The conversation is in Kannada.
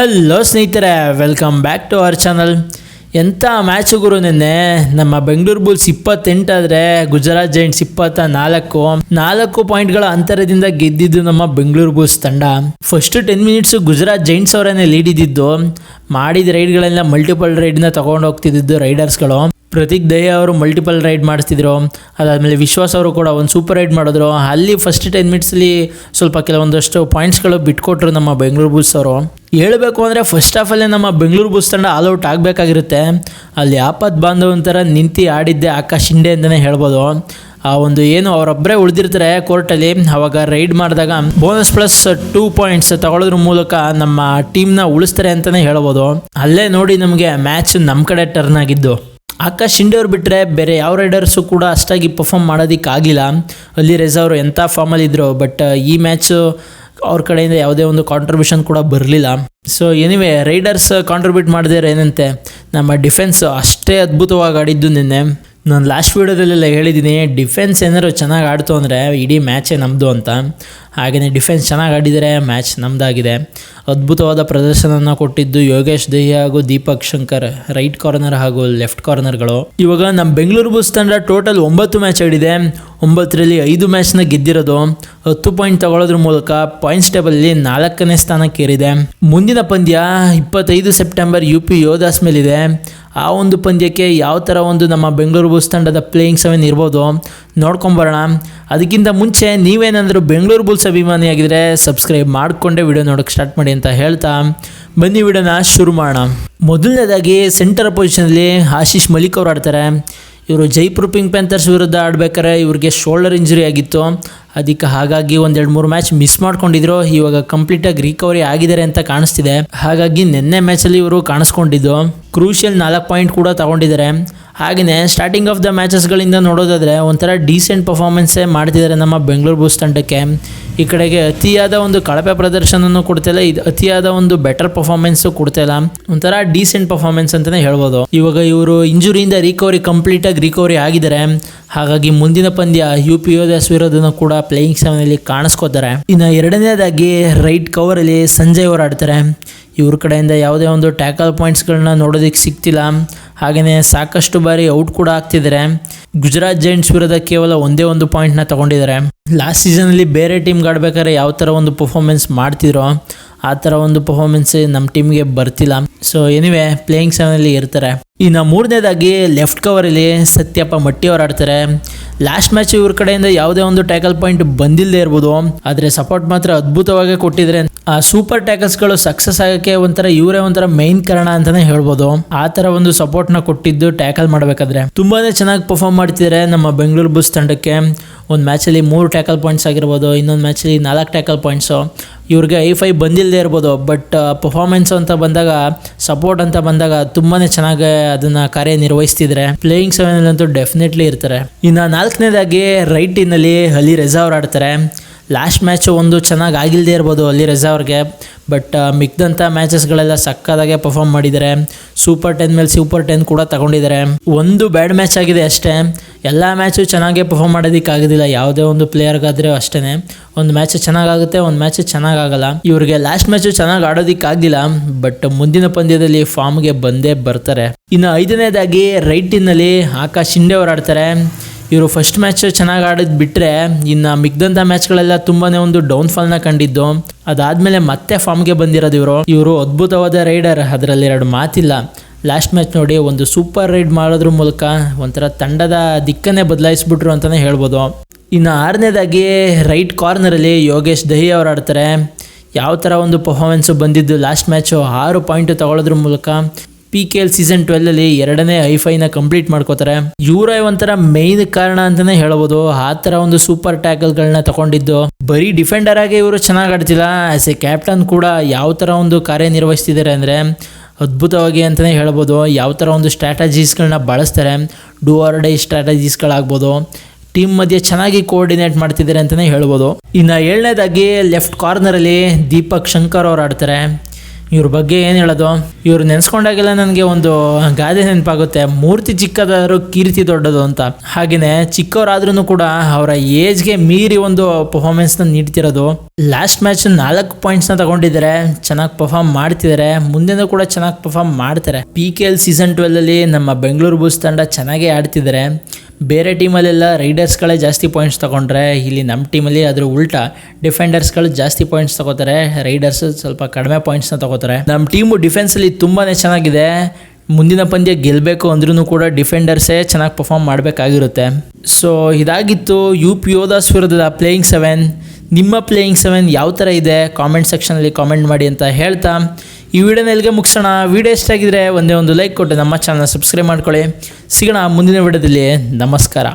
ಹಲೋ ಸ್ನೇಹಿತರೆ welcome back to our channel ಎಂಥ ಮ್ಯಾಚು ಗುರು ನಿನ್ನೆ? ನಮ್ಮ ಬೆಂಗಳೂರು ಬುಲ್ಸ್ ಇಪ್ಪತ್ತೆಂಟಾದರೆ ಗುಜರಾತ್ ಜೈಂಟ್ಸ್ ಇಪ್ಪತ್ತ ನಾಲ್ಕು ನಾಲ್ಕು ಪಾಯಿಂಟ್ಗಳ ಅಂತರದಿಂದ ಗೆದ್ದಿದ್ದು ನಮ್ಮ ಬೆಂಗಳೂರು ಬುಲ್ಸ್ ತಂಡ. First ten minutes Gujarat Giants ಅವರನ್ನೇ ಲೀಡ್ ಇದ್ದಿದ್ದು. ಮಾಡಿದ ರೈಡ್ಗಳೆಲ್ಲ ಮಲ್ಟಿಪಲ್ ರೈಡ್ನ ತಗೊಂಡು ಹೋಗ್ತಿದ್ದು ರೈಡರ್ಸ್ಗಳು ಪ್ರತೀಕ್ ದಯಾ ಅವರು ಮಲ್ಟಿಪಲ್ ರೈಡ್ ಮಾಡಿಸ್ತಿದ್ರು. ಅದಾದಮೇಲೆ ವಿಶ್ವಾಸ್ ಅವರು ಕೂಡ ಒಂದು ಸೂಪರ್ ರೈಡ್ ಮಾಡಿದ್ರು. ಅಲ್ಲಿ ಫಸ್ಟ್ ಟೆನ್ ಮಿನಿಟ್ಸಲ್ಲಿ ಸ್ವಲ್ಪ ಕೆಲವೊಂದಷ್ಟು ಪಾಯಿಂಟ್ಸ್ಗಳು ಬಿಟ್ಕೊಟ್ರು ನಮ್ಮ ಬೆಂಗಳೂರು ಬುಲ್ಸ್ ಅವರು. ಹೇಳಬೇಕು ಅಂದರೆ ಫಸ್ಟ್ ಹಾಫಲ್ಲೇ ನಮ್ಮ ಬೆಂಗಳೂರು ಬುಲ್ಸ್ ತಂಡ ಆಲ್ ಔಟ್ ಆಗಬೇಕಾಗಿರುತ್ತೆ. ಅಲ್ಲಿ ಆಪತ್ ಬಾಂಧವನ ಥರ ನಿಂತು ಆಡಿದ್ದೆ ಆಕಾಶ್ ಶಿಂಡೆ ಅಂತಲೇ ಹೇಳ್ಬೋದು. ಆ ಒಂದು ಏನು ಅವರೊಬ್ಬರೇ ಉಳಿದಿರ್ತಾರೆ ಕೋರ್ಟಲ್ಲಿ ಅವಾಗ ರೈಡ್ ಮಾಡಿದಾಗ ಬೋನಸ್ ಪ್ಲಸ್ ಟೂ ಪಾಯಿಂಟ್ಸ್ ತಗೊಳ್ಳೋದ್ರ ಮೂಲಕ ನಮ್ಮ ಟೀಮ್ನ ಉಳಿಸ್ತಾರೆ ಅಂತಲೇ ಹೇಳ್ಬೋದು. ಅಲ್ಲೇ ನೋಡಿ ನಮಗೆ ಮ್ಯಾಚ್ ನಮ್ಮ ಕಡೆ ಟರ್ನ್ ಆಗಿದ್ದು. ಆಕಾಶ್ ಶಿಂಡೆ ಬಿಟ್ಟರೆ ಬೇರೆ ಯಾವ ರೈಡರ್ಸು ಕೂಡ ಅಷ್ಟಾಗಿ ಪರ್ಫಾಮ್ ಮಾಡೋದಕ್ಕೆ ಆಗಿಲ್ಲ ಅಲ್ಲಿ ರೆಜ್ ಅವರು ಎಂಥ ಫಾರ್ಮಲ್ಲಿದ್ದರು ಬಟ್ ಈ ಮ್ಯಾಚು ಅವ್ರ ಕಡೆಯಿಂದ ಯಾವುದೇ ಒಂದು ಕಾಂಟ್ರಿಬ್ಯೂಷನ್ ಕೂಡ ಬರಲಿಲ್ಲ. ಸೊ ಎನಿವೆ ರೈಡರ್ಸ್ ಕಾಂಟ್ರಿಬ್ಯೂಟ್ ಮಾಡಿದ್ರೆ ಏನಂತೆ, ನಮ್ಮ ಡಿಫೆನ್ಸ್ ಅಷ್ಟೇ ಅದ್ಭುತವಾಗಿ ಆಡಿದ್ದು ನಿನ್ನೆ. ನಾನು ಲಾಸ್ಟ್ ವೀಡಿಯೋದಲ್ಲೆಲ್ಲ ಹೇಳಿದ್ದೀನಿ ಡಿಫೆನ್ಸ್ ಏನಾದ್ರು ಚೆನ್ನಾಗಿ ಆಡ್ತು ಅಂದರೆ ಇಡೀ ಮ್ಯಾಚೇ ನಮ್ಮದು ಅಂತ. ಹಾಗೆಯೇ ಡಿಫೆನ್ಸ್ ಚೆನ್ನಾಗಿ ಆಡಿದರೆ ಮ್ಯಾಚ್ ನಮ್ಮದಾಗಿದೆ ಅದ್ಭುತವಾದ ಪ್ರದರ್ಶನನ ಕೊಟ್ಟಿದ್ದು ಯೋಗೇಶ್ ದೇಹಿ ಹಾಗೂ ದೀಪಕ್ ಶಂಕರ್ ರೈಟ್ ಕಾರ್ನರ್ ಹಾಗೂ ಲೆಫ್ಟ್ ಕಾರ್ನರ್ಗಳು ಇವಾಗ ನಮ್ಮ ಬೆಂಗಳೂರು ಬುಲ್ಸ್ ತಂಡ ಟೋಟಲ್ ಒಂಬತ್ತು ಮ್ಯಾಚ್ ಆಡಿದೆ. ಒಂಬತ್ತರಲ್ಲಿ ಐದು ಮ್ಯಾಚ್ನ ಗೆದ್ದಿರೋದು. ಹತ್ತು ಪಾಯಿಂಟ್ ತಗೊಳ್ಳೋದ್ರ ಮೂಲಕ ಪಾಯಿಂಟ್ಸ್ ಟೇಬಲ್ಲಿ ನಾಲ್ಕನೇ ಸ್ಥಾನಕ್ಕೇರಿದೆ. ಮುಂದಿನ ಪಂದ್ಯ ಇಪ್ಪತ್ತೈದು ಸೆಪ್ಟೆಂಬರ್ ಯು ಪಿ ಯೋಧಾಸ್ ಮೇಲಿದೆ. ಆ ಒಂದು ಪಂದ್ಯಕ್ಕೆ ಯಾವ ಥರ ಒಂದು ನಮ್ಮ ಬೆಂಗಳೂರು ಬುಲ್ಸ್ ತಂಡದ ಪ್ಲೇಯಿಂಗ್ ಸೆವೆನ್ ಇರ್ಬೋದು ನೋಡ್ಕೊಂಬರೋಣ ಅದಕ್ಕಿಂತ ಮುಂಚೆ ನೀವೇನಾದರೂ ಬೆಂಗಳೂರು ಬುಲ್ಸ್ ಅಭಿಮಾನಿಯಾಗಿದ್ದರೆ ಸಬ್ಸ್ಕ್ರೈಬ್ ಮಾಡಿಕೊಂಡೇ ವಿಡಿಯೋ ನೋಡೋಕ್ಕೆ ಸ್ಟಾರ್ಟ್ ಮಾಡಿ ಅಂತ ಹೇಳ್ತಾ ಬನ್ನಿ ವಿಡಿಯೋನ ಶುರು ಮಾಡೋಣ. ಮೊದಲನೇದಾಗಿ ಸೆಂಟರ್ ಪೊಸಿಷನಲ್ಲಿ ಆಶೀಶ್ ಮಲಿಕ್ ಅವರು ಆಡ್ತಾರೆ. ಇವರು ಜೈಪುರ್ ಪಿಂಕ್ ಪ್ಯಾಂಥರ್ಸ್ ವಿರುದ್ಧ ಆಡಬೇಕಾರೆ ಇವರಿಗೆ ಶೋಲ್ಡರ್ ಇಂಜುರಿ ಆಗಿತ್ತು. ಅದಕ್ಕೆ ಹಾಗಾಗಿ ಒಂದೆರಡು ಮೂರು ಮ್ಯಾಚ್ ಮಿಸ್ ಮಾಡ್ಕೊಂಡಿದ್ರು. ಇವಾಗ ಕಂಪ್ಲೀಟಾಗಿ ರಿಕವರಿ ಆಗಿದ್ದಾರೆ ಅಂತ ಕಾಣಿಸ್ತಿದೆ. ಹಾಗಾಗಿ ನಿನ್ನೆ ಮ್ಯಾಚಲ್ಲಿ ಇವರು ಕಾಣಿಸ್ಕೊಂಡಿದ್ದು. ಕ್ರೂಷಿಯಲ್ ನಾಲ್ಕು ಪಾಯಿಂಟ್ ಕೂಡ ತಗೊಂಡಿದ್ದಾರೆ. ಹಾಗೆಯೇ ಸ್ಟಾರ್ಟಿಂಗ್ ಆಫ್ ದ ಮ್ಯಾಚಸ್ಗಳಿಂದ ನೋಡೋದಾದರೆ ಒಂಥರ ಡೀಸೆಂಟ್ ಪರ್ಫಾರ್ಮೆನ್ಸೇ ಮಾಡ್ತಿದ್ದಾರೆ ನಮ್ಮ ಬೆಂಗಳೂರು ಬೂಸ್ ತಂಡಕ್ಕೆ. ಈ ಕಡೆಗೆ ಅತಿಯಾದ ಒಂದು ಕಳಪೆ ಪ್ರದರ್ಶನನೂ ಕೊಡ್ತಿಲ್ಲ ಇದು ಅತಿಯಾದ ಒಂದು ಬೆಟರ್ ಪರ್ಫಾರ್ಮೆನ್ಸು ಕೊಡ್ತಿಲ್ಲ ಒಂಥರ ಡೀಸೆಂಟ್ ಪರ್ಫಾರ್ಮೆನ್ಸ್ ಅಂತಲೇ ಹೇಳ್ಬೋದು. ಇವಾಗ ಇವರು ಇಂಜುರಿಯಿಂದ ರಿಕವರಿ ಕಂಪ್ಲೀಟಾಗಿ ರಿಕವರಿ ಆಗಿದ್ದಾರೆ. ಹಾಗಾಗಿ ಮುಂದಿನ ಪಂದ್ಯ ಯು ಪಿ ಯೋಧಾಸ್ ವಿರೋಧನೂ ಕೂಡ ಪ್ಲೇಯಿಂಗ್ ಸೆವೆನಲ್ಲಿ ಕಾಣಿಸ್ಕೋತಾರೆ. ಇನ್ನು ಎರಡನೇದಾಗಿ ರೈಟ್ ಕವರಲ್ಲಿ ಸಂಜಯ್ ಅವರು ಆಡ್ತಾರೆ ಇವ್ರ ಕಡೆಯಿಂದ ಯಾವುದೇ ಒಂದು ಟ್ಯಾಕಲ್ ಪಾಯಿಂಟ್ಸ್ಗಳನ್ನ ನೋಡೋದಕ್ಕೆ ಸಿಗ್ತಿಲ್ಲ. ಹಾಗೆಯೇ ಸಾಕಷ್ಟು ಬಾರಿ ಔಟ್ ಕೂಡ ಆಗ್ತಿದ್ದಾರೆ ಗುಜರಾತ್ ಜೈಂಟ್ಸ್ ವಿರುದ್ಧ ಕೇವಲ ಒಂದೇ ಒಂದು ಪಾಯಿಂಟ್ನ ತಗೊಂಡಿದ್ದಾರೆ. ಲಾಸ್ಟ್ ಸೀಸನಲ್ಲಿ ಬೇರೆ ಟೀಮ್ಗೆ ಆಡ್ಬೇಕಾದ್ರೆ ಯಾವ ಥರ ಒಂದು ಪರ್ಫಾರ್ಮೆನ್ಸ್ ಮಾಡ್ತಿದ್ರೋ ಆ ಥರ ಒಂದು ಪರ್ಫಾರ್ಮೆನ್ಸ್ ನಮ್ಮ ಟೀಮ್ಗೆ ಬರ್ತಿಲ್ಲ. ಸೊ ಎನಿವೆ ಪ್ಲೇಯಿಂಗ್ ಸೆವೆನಲ್ಲಿ ಇರ್ತಾರೆ. ಇನ್ನು ಮೂರನೇದಾಗಿ ಲೆಫ್ಟ್ ಕವರಲ್ಲಿ ಸತ್ಯಪ್ಪ ಮಟ್ಟಿ ಅವರು ಆಡ್ತಾರೆ. ಲಾಸ್ಟ್ ಮ್ಯಾಚ್ ಇವ್ರ ಕಡೆಯಿಂದ ಯಾವುದೇ ಒಂದು ಟ್ಯಾಕಲ್ ಪಾಯಿಂಟ್ ಬಂದಿಲ್ಲದೆ ಇರ್ಬೋದು. ಆದರೆ ಸಪೋರ್ಟ್ ಮಾತ್ರ ಅದ್ಭುತವಾಗಿ ಕೊಟ್ಟಿದ್ರೆ ಆ ಸೂಪರ್ ಟ್ಯಾಕಲ್ಸ್ಗಳು ಸಕ್ಸಸ್ ಆಗೋಕ್ಕೆ ಒಂಥರ ಇವರೇ ಒಂಥರ ಮೈನ್ ಕಾರಣ ಅಂತಾನೆ ಹೇಳ್ಬೋದು. ಆ ಥರ ಒಂದು ಸಪೋರ್ಟ್ನ ಕೊಟ್ಟಿದ್ದು ಟ್ಯಾಕಲ್ ಮಾಡಬೇಕಾದ್ರೆ. ತುಂಬಾನೇ ಚೆನ್ನಾಗಿ ಪರ್ಫಾರ್ಮ್ ಮಾಡ್ತಿದ್ದಾರೆ ನಮ್ಮ ಬೆಂಗಳೂರು ಬುಸ್ ತಂಡಕ್ಕೆ. ಒಂದು ಮ್ಯಾಚಲ್ಲಿ ಮೂರು ಟ್ಯಾಕಲ್ ಪಾಯಿಂಟ್ಸ್ ಆಗಿರ್ಬೋದು, ಇನ್ನೊಂದು ಮ್ಯಾಚಲ್ಲಿ ನಾಲ್ಕು ಟ್ಯಾಕಲ್ ಪಾಯಿಂಟ್ಸು ಇವ್ರಿಗೆ ಐ ಫೈ ಬಂದಿಲ್ಲದೆ ಇರ್ಬೋದು ಬಟ್ ಪರ್ಫಾರ್ಮೆನ್ಸ್ ಅಂತ ಬಂದಾಗ ಸಪೋರ್ಟ್ ಅಂತ ಬಂದಾಗ ತುಂಬಾ ಚೆನ್ನಾಗಿ ಅದನ್ನು ಕಾರ್ಯನಿರ್ವಹಿಸ್ತಿದ್ರೆ ಪ್ಲೇಯಿಂಗ್ ಸೆವೆನಲ್ಲಂತೂ ಡೆಫಿನೆಟ್ಲಿ ಇರ್ತಾರೆ. ಇನ್ನು ನಾಲ್ಕನೇದಾಗಿ ರೈಟ್ ಇನ್ನಲ್ಲಿ ಅಲಿ ರೆಜಾ ಅವ್ರು ಆಡ್ತಾರೆ. ಲಾಸ್ಟ್ ಮ್ಯಾಚು ಒಂದು ಚೆನ್ನಾಗಿ ಆಗಿಲ್ಲದೆ ಇರ್ಬೋದು ಅಲ್ಲಿ ರೆಜಾ ಅವ್ರಿಗೆ. ಬಟ್ ಮಿಕ್ದಂಥ ಮ್ಯಾಚಸ್ಗಳೆಲ್ಲ ಸಕ್ಕದಾಗೆ ಪರ್ಫಾರ್ಮ್ ಮಾಡಿದ್ದಾರೆ ಸೂಪರ್ ಟೆನ್ ಮೇಲೆ ಸೂಪರ್ ಟೆನ್ ಕೂಡ ತಗೊಂಡಿದ್ದಾರೆ ಒಂದು ಬ್ಯಾಡ್ ಮ್ಯಾಚ್ ಆಗಿದೆ ಅಷ್ಟೇ. ಎಲ್ಲ ಮ್ಯಾಚು ಚೆನ್ನಾಗೇ ಪರ್ಫಾರ್ಮ್ ಮಾಡೋದಕ್ಕಾಗೋದಿಲ್ಲ. ಯಾವುದೇ ಒಂದು ಪ್ಲೇಯರ್ಗಾದರೂ ಅಷ್ಟೇ ಒಂದು ಮ್ಯಾಚ್ ಚೆನ್ನಾಗಾಗುತ್ತೆ, ಒಂದು ಮ್ಯಾಚ್ ಚೆನ್ನಾಗಾಗಲ್ಲ. ಇವರಿಗೆ ಲಾಸ್ಟ್ ಮ್ಯಾಚು ಚೆನ್ನಾಗಿ ಆಡೋದಕ್ಕಾಗಲಿಲ್ಲ. ಬಟ್ ಮುಂದಿನ ಪಂದ್ಯದಲ್ಲಿ ಫಾರ್ಮ್ಗೆ ಬಂದೇ ಬರ್ತಾರೆ. ಇನ್ನು ಐದನೇದಾಗಿ ರೈಟಿನಲ್ಲಿ ಆಕಾಶ್ ಶಿಂಡೆ ಅವರು ಆಡ್ತಾರೆ. ಇವರು ಫಸ್ಟ್ ಮ್ಯಾಚ್ ಚೆನ್ನಾಗಿ ಆಡಿದ್ ಬಿಟ್ಟರೆ ಇನ್ನು ಮಿಗ್ದಂಥ ಮ್ಯಾಚ್ಗಳೆಲ್ಲ ತುಂಬಾನೇ ಒಂದು ಡೌನ್ಫಾಲ್ನ ಕಂಡಿದ್ದು. ಅದಾದಮೇಲೆ ಮತ್ತೆ ಫಾರ್ಮ್ಗೆ ಬಂದಿರೋದು ಇವರು. ಇವರು ಅದ್ಭುತವಾದ ರೈಡರ್ ಅದರಲ್ಲಿ ಎರಡು ಮಾತಿಲ್ಲ. ಲಾಸ್ಟ್ ಮ್ಯಾಚ್ ನೋಡಿ ಒಂದು ಸೂಪರ್ ರೈಡ್ ಮಾಡೋದ್ರ ಮೂಲಕ ಒಂಥರ ತಂಡದ ದಿಕ್ಕನ್ನೇ ಬದಲಾಯಿಸ್ಬಿಟ್ರು ಅಂತಲೇ ಹೇಳ್ಬೋದು. ಇನ್ನು ಆರನೇದಾಗಿ ರೈಟ್ ಕಾರ್ನರಲ್ಲಿ ಯೋಗೇಶ್ ದಹಿ ಅವರು ಆಡ್ತಾರೆ. ಯಾವ ಥರ ಒಂದು ಪರ್ಫಾರ್ಮೆನ್ಸು ಬಂದಿದ್ದು ಲಾಸ್ಟ್ ಮ್ಯಾಚು ಆರು ಪಾಯಿಂಟ್ ತಗೊಳ್ಳೋದ್ರ ಮೂಲಕ ಪಿ ಕೆ ಎಲ್ ಸೀಸನ್ ಟ್ವೆಲ್ಲಲ್ಲಿ ಎರಡನೇ ಐಫೈನ ಕಂಪ್ಲೀಟ್ ಮಾಡ್ಕೋತಾರೆ. ಇವರೇ ಒಂಥರ ಮೇಯ್ನ್ ಕಾರಣ ಅಂತಾನೆ ಹೇಳ್ಬೋದು. ಆ ಥರ ಒಂದು ಸೂಪರ್ ಟ್ಯಾಕಲ್ಗಳನ್ನ ತಗೊಂಡಿದ್ದು. ಬರೀ ಡಿಫೆಂಡರ್ ಆಗಿ ಇವರು ಚೆನ್ನಾಗಿ ಆಡ್ತಿಲ್ಲ. ಆಸ್ ಎ ಕ್ಯಾಪ್ಟನ್ ಕೂಡ ಯಾವ ಥರ ಒಂದು ಕಾರ್ಯನಿರ್ವಹಿಸ್ತಿದ್ದಾರೆ ಅಂದರೆ ಅದ್ಭುತವಾಗಿ ಅಂತಲೇ ಹೇಳ್ಬೋದು. ಯಾವ ಥರ ಒಂದು ಸ್ಟ್ರಾಟಜೀಸ್ಗಳನ್ನ ಬಳಸ್ತಾರೆ. ಡೂ ಆರ್ ಡೈ ಸ್ಟ್ರಾಟಜೀಸ್ಗಳಾಗ್ಬೋದು ಟೀಮ್ ಮಧ್ಯೆ ಚೆನ್ನಾಗಿ ಕೋಆರ್ಡಿನೇಟ್ ಮಾಡ್ತಿದ್ದಾರೆ ಅಂತಲೇ ಹೇಳ್ಬೋದು. ಇನ್ನು ಏಳನೇದಾಗಿ ಲೆಫ್ಟ್ ಕಾರ್ನರಲ್ಲಿ ದೀಪಕ್ ಶಂಕರ್ ಅವ್ರು ಆಡ್ತಾರೆ. ಇವ್ರ ಬಗ್ಗೆ ಏನು ಹೇಳೋದು? ಇವ್ರು ನೆನೆಸ್ಕೊಂಡಾಗೆಲ್ಲ ನನಗೆ ಒಂದು ಗಾದೆ ನೆನಪಾಗುತ್ತೆ. ಮೂರ್ತಿ ಚಿಕ್ಕದಾದರೂ ಕೀರ್ತಿ ದೊಡ್ಡದು ಅಂತ. ಹಾಗೆಯೇ ಚಿಕ್ಕವರಾದ್ರೂ ಕೂಡ ಅವರ ಏಜ್ಗೆ ಮೀರಿ ಒಂದು ಪರ್ಫಾರ್ಮೆನ್ಸ್ನ ನೀಡ್ತಿರೋದು. ಲಾಸ್ಟ್ ಮ್ಯಾಚ್ ನಾಲ್ಕು ಪಾಯಿಂಟ್ಸ್ನ ತಗೊಂಡಿದ್ದಾರೆ. ಚೆನ್ನಾಗಿ ಪರ್ಫಾರ್ಮ್ ಮಾಡ್ತಿದ್ದಾರೆ. ಮುಂದೆನೂ ಕೂಡ ಚೆನ್ನಾಗಿ ಪರ್ಫಾರ್ಮ್ ಮಾಡ್ತಾರೆ. ಪಿ ಕೆ ಎಲ್ ಸೀಸನ್ ಟ್ವೆಲ್ಲಲ್ಲಿ ನಮ್ಮ ಬೆಂಗಳೂರು ಬುಲ್ಸ್ ತಂಡ ಚೆನ್ನಾಗೇ ಆಡ್ತಿದ್ದಾರೆ. ಬೇರೆ ಟೀಮಲ್ಲೆಲ್ಲ ರೈಡರ್ಸ್ಗಳೇ ಜಾಸ್ತಿ ಪಾಯಿಂಟ್ಸ್ ತೊಗೊಂಡ್ರೆ, ಇಲ್ಲಿ ನಮ್ಮ ಟೀಮಲ್ಲಿ ಅದ್ರ ಉಲ್ಟಾ ಡಿಫೆಂಡರ್ಸ್ಗಳು ಜಾಸ್ತಿ ಪಾಯಿಂಟ್ಸ್ ತಗೋತಾರೆ, ರೈಡರ್ಸ್ ಸ್ವಲ್ಪ ಕಡಿಮೆ ಪಾಯಿಂಟ್ಸ್ನ ತಗೋತಾರೆ. ನಮ್ಮ ಟೀಮು ಡಿಫೆನ್ಸಲ್ಲಿ ತುಂಬಾ ಚೆನ್ನಾಗಿದೆ. ಮುಂದಿನ ಪಂದ್ಯ ಗೆಲ್ಲಬೇಕು ಅಂದ್ರೂ ಕೂಡ ಡಿಫೆಂಡರ್ಸೇ ಚೆನ್ನಾಗಿ ಪರ್ಫಾರ್ಮ್ ಮಾಡಬೇಕಾಗಿರುತ್ತೆ. ಸೊ ಇದಾಗಿತ್ತು ಯು ಪಿ ಯೋದಾಸ್ ವಿರುದ್ಧದ ಪ್ಲೇಯಿಂಗ್ ಸೆವೆನ್ ನಿಮ್ಮ ಪ್ಲೇಯಿಂಗ್ ಸೆವೆನ್ ಯಾವ ಥರ ಇದೆ? ಕಾಮೆಂಟ್ ಸೆಕ್ಷನಲ್ಲಿ ಕಾಮೆಂಟ್ ಮಾಡಿ ಅಂತ ಹೇಳ್ತಾ. ಈ ವಿಡಿಯೋನ ಎಲ್ಲಿಗೆ ಮುಗಿಸೋಣ. ವಿಡಿಯೋ ಇಷ್ಟ ಆಗಿದ್ರೆ ಒಂದೇ ಒಂದು ಲೈಕ್ ಕೊಟ್ಟು ನಮ್ಮ ಚಾನಲ್ ಸಬ್ಸ್ಕ್ರೈಬ್ ಮಾಡ್ಕೊಳ್ಳಿ. ಸಿಗೋಣ ಮುಂದಿನ ವಿಡಿಯೋದಲ್ಲಿ ನಮಸ್ಕಾರ.